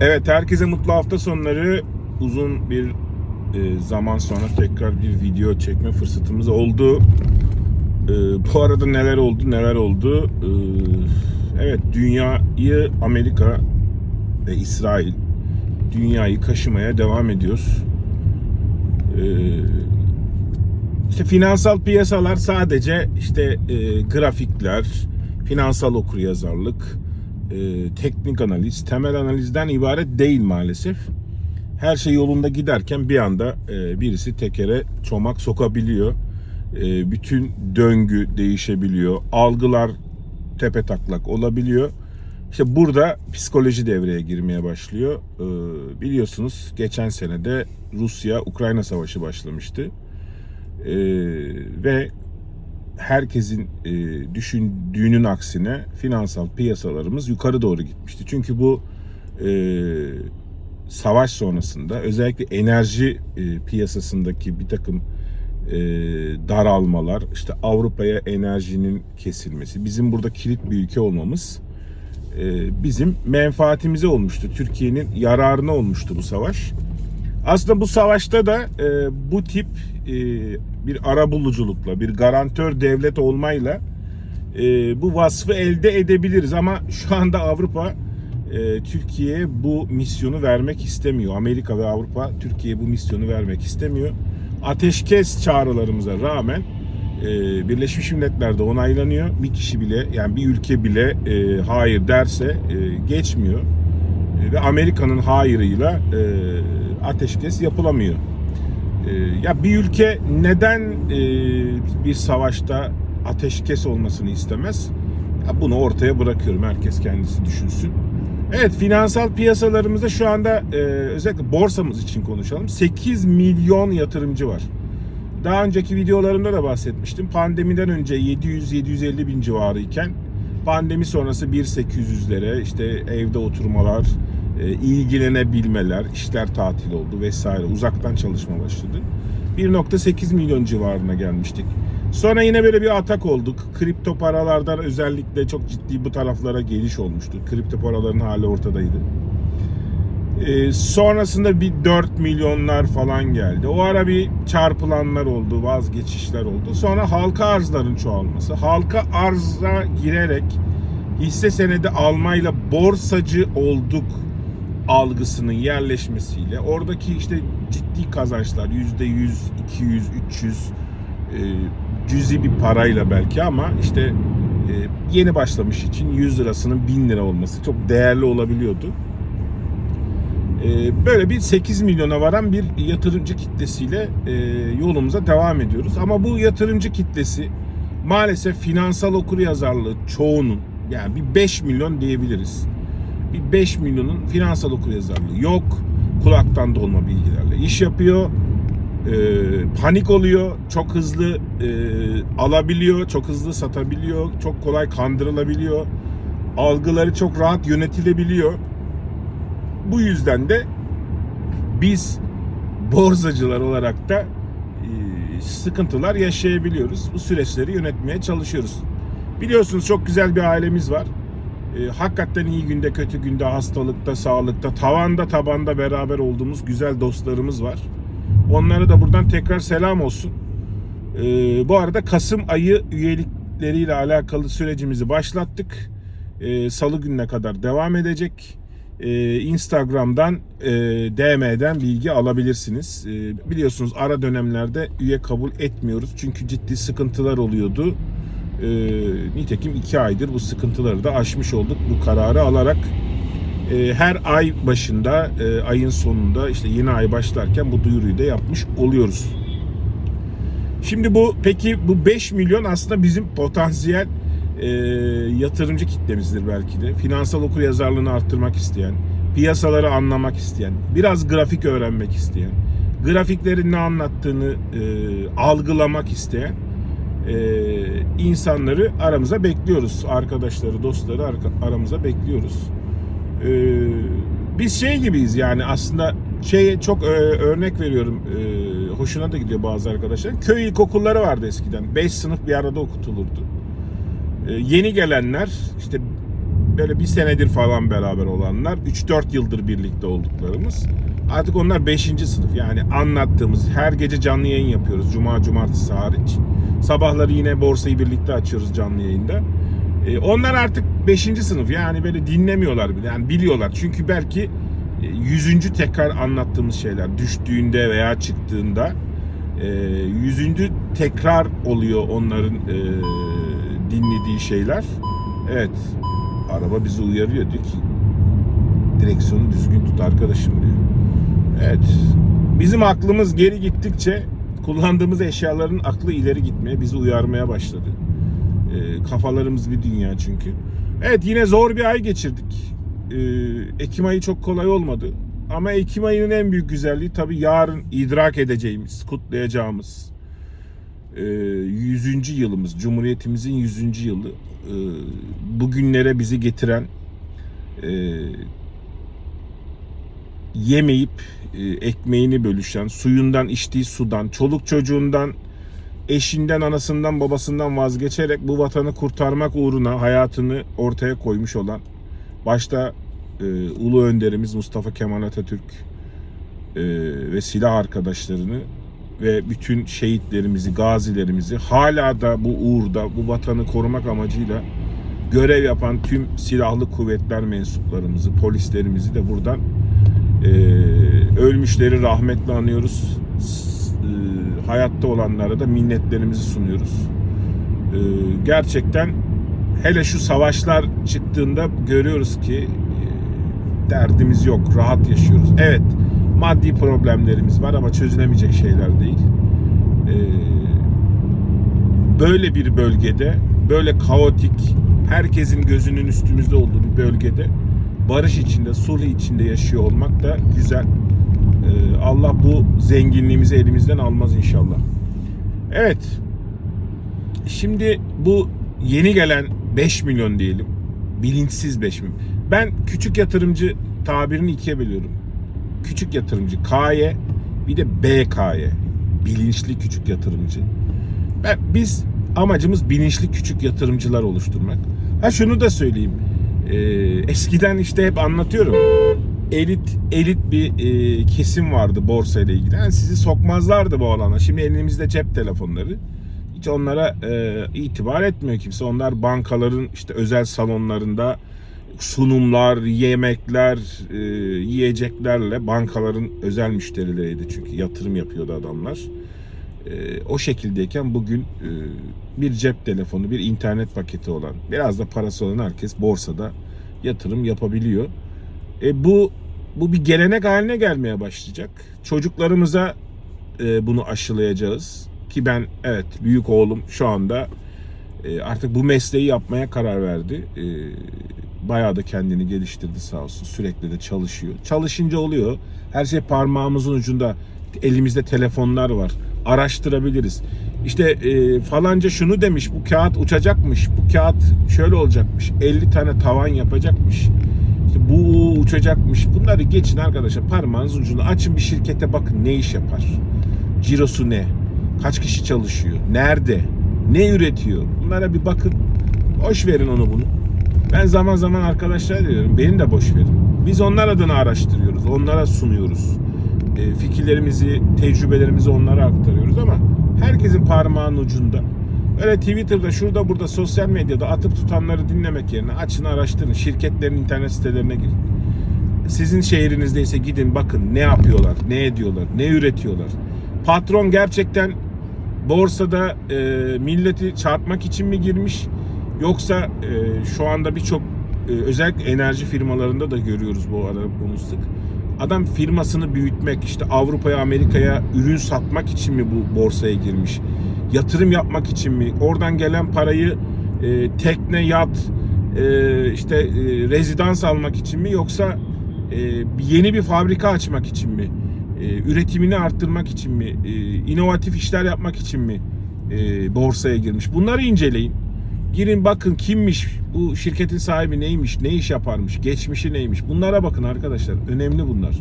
Evet, herkese mutlu hafta sonları. Uzun bir e, zaman sonra tekrar bir video çekme fırsatımız oldu. E, bu arada neler oldu, neler oldu? E, evet, dünyayı Amerika ve İsrail dünyayı kaşımaya devam ediyor. E, işte finansal piyasalar sadece işte e, grafikler, finansal okuryazarlık, e, teknik analiz, temel analizden ibaret değil maalesef. Her şey yolunda giderken bir anda e, birisi tekere çomak sokabiliyor. E, bütün döngü değişebiliyor. Algılar tepe taklak olabiliyor. İşte burada psikoloji devreye girmeye başlıyor. E, biliyorsunuz geçen senede Rusya-Ukrayna savaşı başlamıştı. E, ve herkesin e, düşündüğünün aksine finansal piyasalarımız yukarı doğru gitmişti. Çünkü bu e, savaş sonrasında özellikle enerji e, piyasasındaki bir takım e, daralmalar, işte Avrupa'ya enerjinin kesilmesi, bizim burada kilit bir ülke olmamız e, bizim menfaatimize olmuştu. Türkiye'nin yararına olmuştu bu savaş. Aslında bu savaşta da e, bu tip e, bir arabuluculukla, bir garantör devlet olmayla e, bu vasfı elde edebiliriz. Ama şu anda Avrupa e, Türkiye'ye bu misyonu vermek istemiyor. Amerika ve Avrupa Türkiye'ye bu misyonu vermek istemiyor. Ateşkes çağrılarımıza rağmen e, Birleşmiş Milletler'de onaylanıyor. Bir kişi bile yani bir ülke bile e, hayır derse e, geçmiyor. E, ve Amerika'nın hayırıyla e, ateşkes yapılamıyor. E, ya bir ülke neden e, bir savaşta ateşkes olmasını istemez? Ya bunu ortaya bırakıyorum. Herkes kendisi düşünsün. Evet finansal piyasalarımızda şu anda e, özellikle borsamız için konuşalım. 8 milyon yatırımcı var. Daha önceki videolarımda da bahsetmiştim. Pandemiden önce 700-750 bin civarı iken pandemi sonrası 1.800'lere işte evde oturmalar, ilgilenebilmeler, işler tatil oldu vesaire. Uzaktan çalışma başladı. 1.8 milyon civarına gelmiştik. Sonra yine böyle bir atak olduk. Kripto paralardan özellikle çok ciddi bu taraflara geliş olmuştu. Kripto paraların hali ortadaydı. Ee, sonrasında bir 4 milyonlar falan geldi. O ara bir çarpılanlar oldu, vazgeçişler oldu. Sonra halka arzların çoğalması. Halka arza girerek hisse senedi almayla borsacı olduk algısının yerleşmesiyle oradaki işte ciddi kazançlar yüzde 100, 200, 300 e, cüzi bir parayla belki ama işte e, yeni başlamış için 100 lirasının 1000 lira olması çok değerli olabiliyordu. E, böyle bir 8 milyona varan bir yatırımcı kitlesiyle e, yolumuza devam ediyoruz. Ama bu yatırımcı kitlesi maalesef finansal okuryazarlığı çoğunun yani bir 5 milyon diyebiliriz. Bir 5 milyonun finansal okuryazarlığı yok. Kulaktan dolma bilgilerle iş yapıyor. E, panik oluyor. Çok hızlı e, alabiliyor. Çok hızlı satabiliyor. Çok kolay kandırılabiliyor. Algıları çok rahat yönetilebiliyor. Bu yüzden de biz borsacılar olarak da e, sıkıntılar yaşayabiliyoruz. Bu süreçleri yönetmeye çalışıyoruz. Biliyorsunuz çok güzel bir ailemiz var. E, hakikaten iyi günde, kötü günde, hastalıkta, sağlıkta, tavanda, tabanda beraber olduğumuz güzel dostlarımız var. Onlara da buradan tekrar selam olsun. E, bu arada Kasım ayı üyelikleriyle alakalı sürecimizi başlattık. E, Salı gününe kadar devam edecek. E, Instagram'dan, e, DM'den bilgi alabilirsiniz. E, biliyorsunuz ara dönemlerde üye kabul etmiyoruz. Çünkü ciddi sıkıntılar oluyordu. E, nitekim iki aydır bu sıkıntıları da aşmış olduk bu kararı alarak. E, her ay başında, e, ayın sonunda işte yeni ay başlarken bu duyuruyu da yapmış oluyoruz. Şimdi bu peki bu 5 milyon aslında bizim potansiyel e, yatırımcı kitlemizdir belki de. Finansal okuryazarlığını arttırmak isteyen, piyasaları anlamak isteyen, biraz grafik öğrenmek isteyen, grafiklerin ne anlattığını e, algılamak isteyen insanları aramıza bekliyoruz. Arkadaşları, dostları aramıza bekliyoruz. E, biz şey gibiyiz yani aslında şey çok e, örnek veriyorum e, hoşuna da gidiyor bazı arkadaşlar. Köy ilkokulları vardı eskiden. 5 sınıf bir arada okutulurdu. Yeni gelenler işte böyle bir senedir falan beraber olanlar 3-4 yıldır birlikte olduklarımız artık onlar 5. sınıf yani anlattığımız her gece canlı yayın yapıyoruz cuma cumartesi hariç sabahları yine borsayı birlikte açıyoruz canlı yayında E, onlar artık 5. sınıf yani böyle dinlemiyorlar bile yani biliyorlar çünkü belki e, yüzüncü tekrar anlattığımız şeyler düştüğünde veya çıktığında e, yüzüncü tekrar oluyor onların e, dinlediği şeyler. Evet. Araba bizi uyarıyor diyor ki direksiyonu düzgün tut arkadaşım diyor. Evet. Bizim aklımız geri gittikçe kullandığımız eşyaların aklı ileri gitmeye, bizi uyarmaya başladı. E, kafalarımız bir dünya çünkü. Evet yine zor bir ay geçirdik. E, Ekim ayı çok kolay olmadı. Ama Ekim ayının en büyük güzelliği tabii yarın idrak edeceğimiz, kutlayacağımız e, 100. yılımız, Cumhuriyetimizin 100. yılı. E, bugünlere bizi getiren e, yemeyip e, ekmeğini bölüşen, suyundan içtiği sudan, çoluk çocuğundan, eşinden, anasından, babasından vazgeçerek bu vatanı kurtarmak uğruna hayatını ortaya koymuş olan başta e, Ulu Önderimiz Mustafa Kemal Atatürk e, ve silah arkadaşlarını ve bütün şehitlerimizi, gazilerimizi hala da bu uğurda, bu vatanı korumak amacıyla görev yapan tüm silahlı kuvvetler mensuplarımızı, polislerimizi de buradan e, ölmüşleri rahmetle anıyoruz. E, hayatta olanlara da minnetlerimizi sunuyoruz. E, gerçekten hele şu savaşlar çıktığında görüyoruz ki e, derdimiz yok, rahat yaşıyoruz. Evet, maddi problemlerimiz var ama çözülemeyecek şeyler değil. E, böyle bir bölgede, böyle kaotik, herkesin gözünün üstümüzde olduğu bir bölgede barış içinde, sulh içinde yaşıyor olmak da güzel. Ee, Allah bu zenginliğimizi elimizden almaz inşallah. Evet. Şimdi bu yeni gelen 5 milyon diyelim. Bilinçsiz 5 milyon. Ben küçük yatırımcı tabirini ikiye bölüyorum. Küçük yatırımcı K'ye bir de BK'ye. Bilinçli küçük yatırımcı. Ben, biz amacımız bilinçli küçük yatırımcılar oluşturmak. Ha şunu da söyleyeyim. Ee, eskiden işte hep anlatıyorum. Elit elit bir e, kesim vardı borsa ile ilgili. Yani sizi sokmazlardı bu alana. Şimdi elimizde cep telefonları. Hiç onlara e, itibar etmiyor kimse. Onlar bankaların işte özel salonlarında sunumlar, yemekler, e, yiyeceklerle bankaların özel müşterileriydi çünkü yatırım yapıyordu adamlar. E, o şekildeyken bugün e, bir cep telefonu, bir internet paketi olan, biraz da parası olan herkes borsada yatırım yapabiliyor. E, bu bu bir gelenek haline gelmeye başlayacak. Çocuklarımıza e, bunu aşılayacağız. Ki ben evet büyük oğlum şu anda e, artık bu mesleği yapmaya karar verdi. Bayağı da kendini geliştirdi sağ olsun. Sürekli de çalışıyor. Çalışınca oluyor. Her şey parmağımızın ucunda. Elimizde telefonlar var. Araştırabiliriz. İşte e, falanca şunu demiş. Bu kağıt uçacakmış. Bu kağıt şöyle olacakmış. 50 tane tavan yapacakmış. İşte bu uçacakmış. Bunları geçin arkadaşlar. Parmağınız ucunda. Açın bir şirkete bakın ne iş yapar. Cirosu ne? Kaç kişi çalışıyor? Nerede? Ne üretiyor? Bunlara bir bakın. Boş verin onu bunu. Ben zaman zaman arkadaşlar diyorum beni de boş verin. Biz onlar adına araştırıyoruz. Onlara sunuyoruz. E, fikirlerimizi, tecrübelerimizi onlara aktarıyoruz ama herkesin parmağının ucunda. Öyle Twitter'da şurada burada sosyal medyada atıp tutanları dinlemek yerine açın araştırın. Şirketlerin internet sitelerine girin. Sizin şehrinizdeyse gidin bakın ne yapıyorlar, ne ediyorlar, ne üretiyorlar. Patron gerçekten borsada e, milleti çarpmak için mi girmiş yoksa e, şu anda birçok e, özellikle enerji firmalarında da görüyoruz bu arada bunu sık. Adam firmasını büyütmek işte Avrupa'ya Amerika'ya ürün satmak için mi bu borsaya girmiş? Yatırım yapmak için mi? Oradan gelen parayı e, tekne, yat, e, işte e, rezidans almak için mi yoksa e, yeni bir fabrika açmak için mi? E, üretimini arttırmak için mi? E, inovatif işler yapmak için mi e, borsaya girmiş? Bunları inceleyin. Girin bakın kimmiş, bu şirketin sahibi neymiş, ne iş yaparmış, geçmişi neymiş. Bunlara bakın arkadaşlar. Önemli bunlar.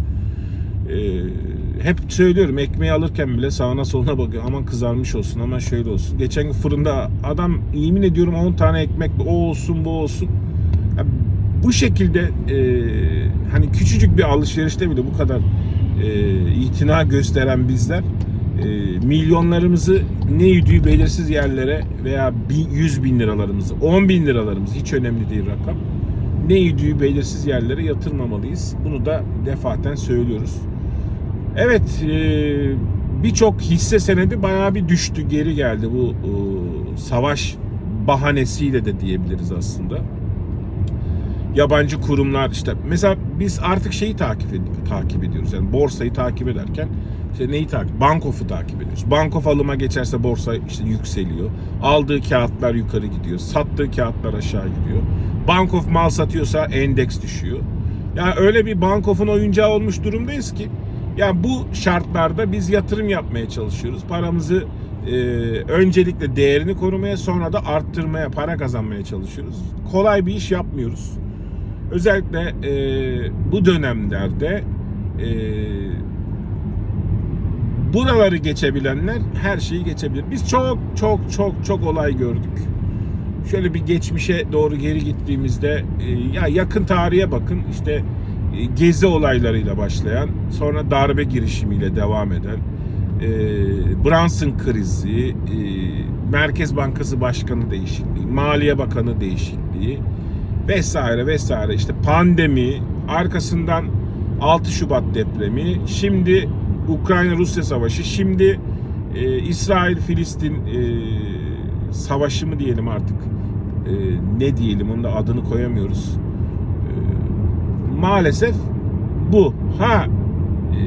Ee, hep söylüyorum ekmeği alırken bile sağına soluna bakıyor. Aman kızarmış olsun, aman şöyle olsun. Geçen gün fırında adam yemin ediyorum 10 tane ekmek o olsun bu olsun. Ya bu şekilde e, hani küçücük bir alışverişte bile bu kadar e, itina gösteren bizler milyonlarımızı ne yüdüğü belirsiz yerlere veya bin, 100 bin liralarımızı, 10 bin liralarımızı hiç önemli değil rakam. Ne yüdüğü belirsiz yerlere yatırmamalıyız. Bunu da defaten söylüyoruz. Evet, e, birçok hisse senedi bayağı bir düştü, geri geldi bu e, savaş bahanesiyle de diyebiliriz aslında. Yabancı kurumlar işte mesela biz artık şeyi takip ed- takip ediyoruz. Yani borsayı takip ederken işte neyi takip? Bankof'u takip ediyoruz. Bankof alıma geçerse borsa işte yükseliyor. Aldığı kağıtlar yukarı gidiyor. Sattığı kağıtlar aşağı gidiyor. Bankof mal satıyorsa endeks düşüyor. Yani öyle bir Bankof'un oyuncağı olmuş durumdayız ki yani bu şartlarda biz yatırım yapmaya çalışıyoruz. Paramızı e, öncelikle değerini korumaya sonra da arttırmaya, para kazanmaya çalışıyoruz. Kolay bir iş yapmıyoruz. Özellikle e, bu dönemlerde e, buraları geçebilenler her şeyi geçebilir. Biz çok çok çok çok olay gördük. Şöyle bir geçmişe doğru geri gittiğimizde e, ya yakın tarihe bakın işte e, gezi olaylarıyla başlayan sonra darbe girişimiyle devam eden e, Brunson krizi, Merkez Bankası Başkanı değişikliği, Maliye Bakanı değişikliği vesaire vesaire işte pandemi arkasından 6 Şubat depremi şimdi Ukrayna-Rusya savaşı. Şimdi e, İsrail-Filistin e, savaşı mı diyelim artık? E, ne diyelim? Onun da adını koyamıyoruz. E, maalesef bu. Ha e,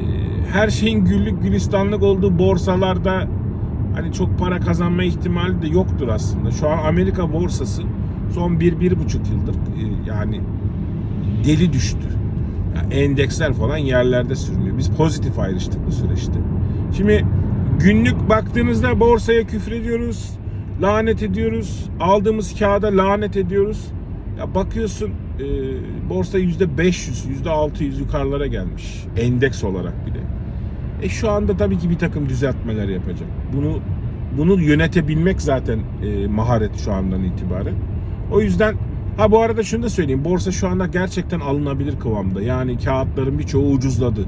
her şeyin güllük gülistanlık olduğu borsalarda hani çok para kazanma ihtimali de yoktur aslında. Şu an Amerika borsası son bir, bir buçuk yıldır e, yani deli düştü. Yani endeksler falan yerlerde sürünüyor. Biz pozitif ayrıştık bu süreçte. Şimdi günlük baktığınızda borsaya küfrediyoruz, lanet ediyoruz, aldığımız kağıda lanet ediyoruz. Ya bakıyorsun e, borsa yüzde 500, yüzde 600 yukarılara gelmiş. Endeks olarak bile. E şu anda tabii ki bir takım düzeltmeler yapacak. Bunu bunu yönetebilmek zaten e, maharet şu andan itibaren. O yüzden ha bu arada şunu da söyleyeyim. Borsa şu anda gerçekten alınabilir kıvamda. Yani kağıtların birçoğu ucuzladı.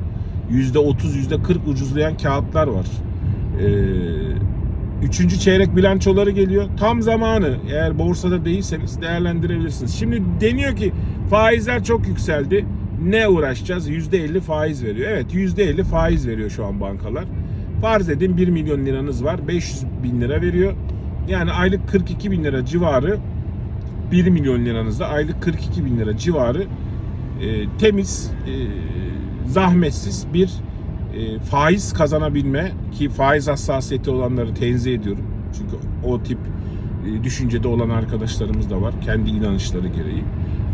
Yüzde 30, yüzde 40 ucuzlayan kağıtlar var. Ee, üçüncü çeyrek bilançoları geliyor. Tam zamanı. Eğer borsada değilseniz değerlendirebilirsiniz. Şimdi deniyor ki faizler çok yükseldi. Ne uğraşacağız? Yüzde 50 faiz veriyor. Evet yüzde 50 faiz veriyor şu an bankalar. Farz edin 1 milyon liranız var. 500 bin lira veriyor. Yani aylık 42 bin lira civarı 1 milyon liranızda aylık 42 bin lira civarı e, temiz, e, zahmetsiz bir e, faiz kazanabilme ki faiz hassasiyeti olanları tenzih ediyorum. Çünkü o tip e, düşüncede olan arkadaşlarımız da var kendi inanışları gereği.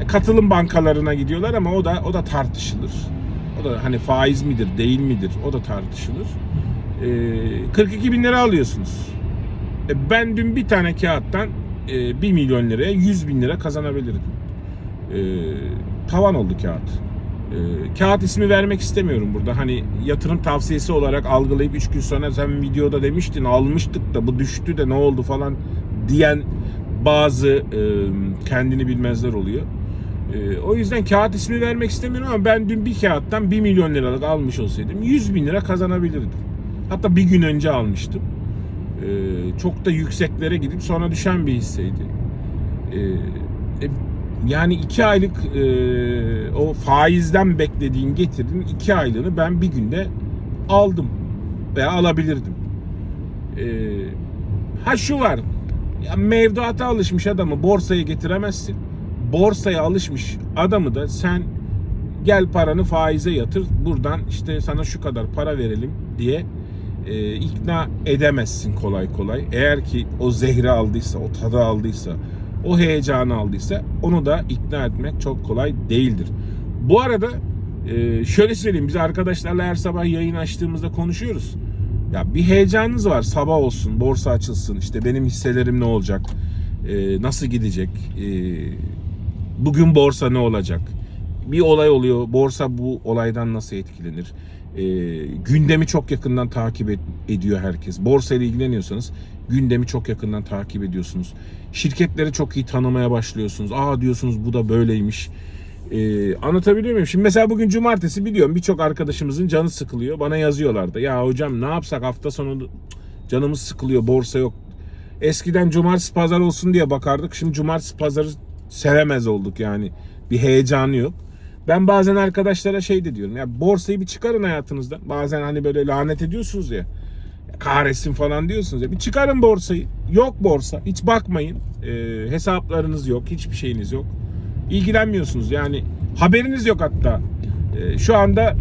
E, katılım bankalarına gidiyorlar ama o da o da tartışılır. O da hani faiz midir, değil midir? O da tartışılır. E, 42 bin lira alıyorsunuz. E, ben dün bir tane kağıttan e, 1 milyon liraya 100 bin lira kazanabilirdim. E, tavan oldu kağıt. E, kağıt ismi vermek istemiyorum burada. Hani yatırım tavsiyesi olarak algılayıp 3 gün sonra sen videoda demiştin almıştık da bu düştü de ne oldu falan diyen bazı e, kendini bilmezler oluyor. E, o yüzden kağıt ismi vermek istemiyorum ama ben dün bir kağıttan 1 milyon liralık almış olsaydım 100 bin lira kazanabilirdim. Hatta bir gün önce almıştım. Ee, çok da yükseklere gidip sonra düşen bir hisseydi. Ee, e, yani iki aylık e, o faizden beklediğin getirdiğin iki aylığını ben bir günde aldım veya alabilirdim. Ee, ha şu var. Ya mevduata alışmış adamı borsaya getiremezsin. Borsaya alışmış adamı da sen gel paranı faize yatır. Buradan işte sana şu kadar para verelim diye e, ikna edemezsin kolay kolay. Eğer ki o zehri aldıysa, o tadı aldıysa, o heyecanı aldıysa onu da ikna etmek çok kolay değildir. Bu arada e, şöyle söyleyeyim biz arkadaşlarla her sabah yayın açtığımızda konuşuyoruz. Ya bir heyecanınız var sabah olsun, borsa açılsın, işte benim hisselerim ne olacak, e, nasıl gidecek, e, bugün borsa ne olacak, bir olay oluyor, borsa bu olaydan nasıl etkilenir, e, gündemi çok yakından takip et, ediyor herkes. Borsa ile ilgileniyorsanız gündemi çok yakından takip ediyorsunuz. Şirketleri çok iyi tanımaya başlıyorsunuz. Aa diyorsunuz bu da böyleymiş. Ee, anlatabiliyor muyum? Şimdi mesela bugün cumartesi biliyorum birçok arkadaşımızın canı sıkılıyor. Bana yazıyorlar da ya hocam ne yapsak hafta sonu canımız sıkılıyor borsa yok. Eskiden cumartesi pazar olsun diye bakardık. Şimdi cumartesi pazarı sevemez olduk yani. Bir heyecanı yok. Ben bazen arkadaşlara şey de diyorum ya borsayı bir çıkarın hayatınızdan. Bazen hani böyle lanet ediyorsunuz ya. Kahretsin falan diyorsunuz ya. Bir çıkarın borsayı. Yok borsa. Hiç bakmayın. Ee, hesaplarınız yok. Hiçbir şeyiniz yok. İlgilenmiyorsunuz. Yani haberiniz yok hatta. Ee, şu anda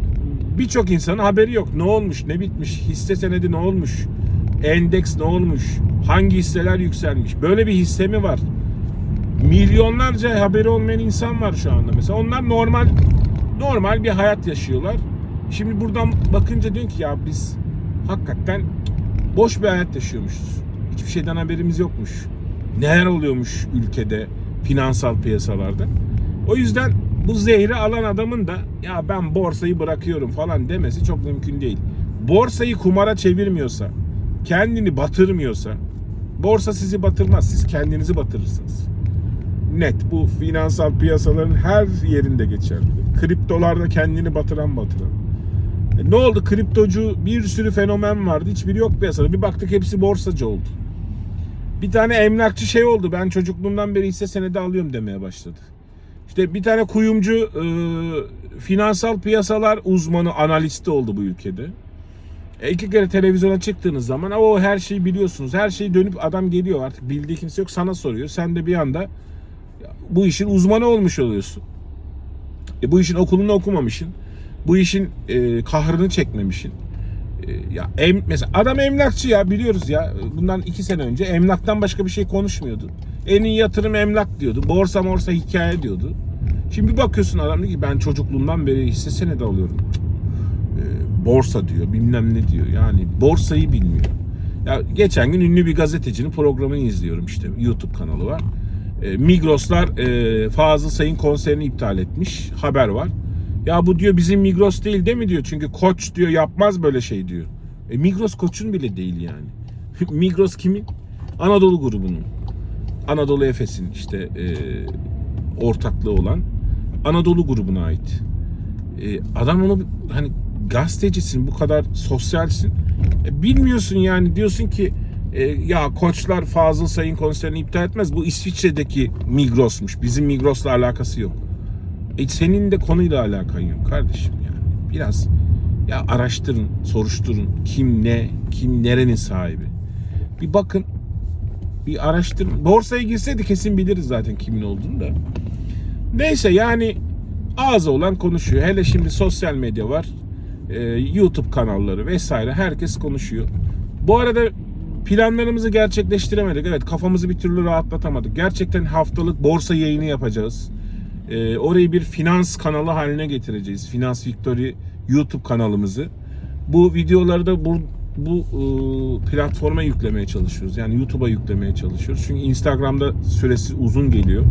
birçok insanın haberi yok. Ne olmuş, ne bitmiş, hisse senedi ne olmuş, endeks ne olmuş, hangi hisseler yükselmiş. Böyle bir hisse mi var? Milyonlarca haberi olmayan insan var şu anda. Mesela onlar normal normal bir hayat yaşıyorlar. Şimdi buradan bakınca diyorsun ki ya biz hakikaten boş bir hayat yaşıyormuşuz. Hiçbir şeyden haberimiz yokmuş. Neler oluyormuş ülkede, finansal piyasalarda. O yüzden bu zehri alan adamın da ya ben borsayı bırakıyorum falan demesi çok mümkün değil. Borsayı kumara çevirmiyorsa, kendini batırmıyorsa, borsa sizi batırmaz, siz kendinizi batırırsınız. Net bu finansal piyasaların her yerinde geçerli. Kriptolarda kendini batıran batıran. E ne oldu? Kriptocu bir sürü fenomen vardı. Hiçbiri yok piyasada. Bir baktık hepsi borsacı oldu. Bir tane emlakçı şey oldu. Ben çocukluğumdan beri hisse senedi alıyorum demeye başladı. İşte bir tane kuyumcu e, finansal piyasalar uzmanı, analisti oldu bu ülkede. E, iki kere televizyona çıktığınız zaman o her şeyi biliyorsunuz. Her şeyi dönüp adam geliyor artık bildiği kimse yok sana soruyor. Sen de bir anda bu işin uzmanı olmuş oluyorsun. E, bu işin okulunu okumamışsın. Bu işin e, kahrını çekmemişsin. E, ya em, mesela adam emlakçı ya biliyoruz ya. Bundan iki sene önce emlaktan başka bir şey konuşmuyordu. En iyi yatırım emlak diyordu. Borsa morsa hikaye diyordu. Şimdi bakıyorsun adam diyor ki ben çocukluğumdan beri hisse senedi alıyorum. E, borsa diyor bilmem ne diyor. Yani borsayı bilmiyor. Ya geçen gün ünlü bir gazetecinin programını izliyorum işte YouTube kanalı var. E, Migroslar e, Fazıl Say'ın konserini iptal etmiş. Haber var. Ya bu diyor bizim Migros değil değil mi diyor. Çünkü Koç diyor yapmaz böyle şey diyor. E, Migros Koç'un bile değil yani. Migros kimin? Anadolu grubunun. Anadolu Efes'in işte e, ortaklığı olan Anadolu grubuna ait. E, adam onu hani gazetecisin bu kadar sosyalsin. E, bilmiyorsun yani diyorsun ki e, ya koçlar Fazıl Say'ın konserini iptal etmez. Bu İsviçre'deki Migros'muş. Bizim Migros'la alakası yok. E senin de konuyla alakan yok kardeşim yani. Biraz ya araştırın, soruşturun. Kim ne, kim nerenin sahibi. Bir bakın, bir araştırın. Borsaya girseydi kesin biliriz zaten kimin olduğunu da. Neyse yani ağzı olan konuşuyor. Hele şimdi sosyal medya var. Ee, YouTube kanalları vesaire herkes konuşuyor. Bu arada planlarımızı gerçekleştiremedik. Evet kafamızı bir türlü rahatlatamadık. Gerçekten haftalık borsa yayını yapacağız. Ee, orayı bir finans kanalı haline getireceğiz. Finans Victory YouTube kanalımızı. Bu videoları da bu, bu e, platforma yüklemeye çalışıyoruz. Yani YouTube'a yüklemeye çalışıyoruz. Çünkü Instagram'da süresi uzun geliyor.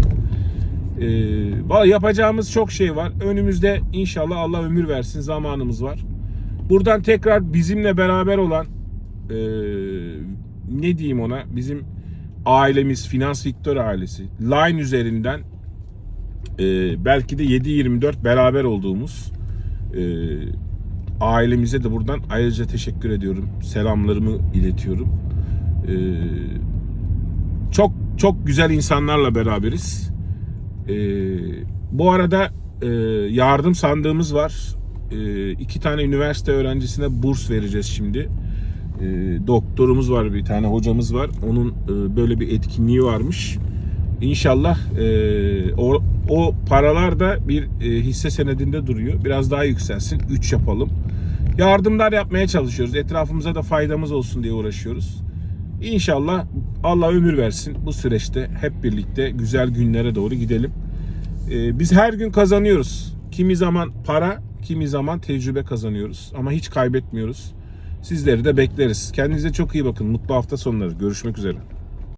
Ee, yapacağımız çok şey var. Önümüzde inşallah Allah ömür versin zamanımız var. Buradan tekrar bizimle beraber olan e, ne diyeyim ona bizim ailemiz Finans Victor ailesi Line üzerinden e, belki de 7-24 beraber olduğumuz e, ailemize de buradan ayrıca teşekkür ediyorum. Selamlarımı iletiyorum. E, çok çok güzel insanlarla beraberiz. E, bu arada e, yardım sandığımız var. E, iki tane üniversite öğrencisine burs vereceğiz şimdi. E, doktorumuz var bir tane hocamız var. Onun e, böyle bir etkinliği varmış. İnşallah e, o, o paralar da bir e, hisse senedinde duruyor. Biraz daha yükselsin. 3 yapalım. Yardımlar yapmaya çalışıyoruz. Etrafımıza da faydamız olsun diye uğraşıyoruz. İnşallah Allah ömür versin bu süreçte hep birlikte güzel günlere doğru gidelim. E, biz her gün kazanıyoruz. Kimi zaman para, kimi zaman tecrübe kazanıyoruz. Ama hiç kaybetmiyoruz. Sizleri de bekleriz. Kendinize çok iyi bakın. Mutlu hafta sonları. Görüşmek üzere.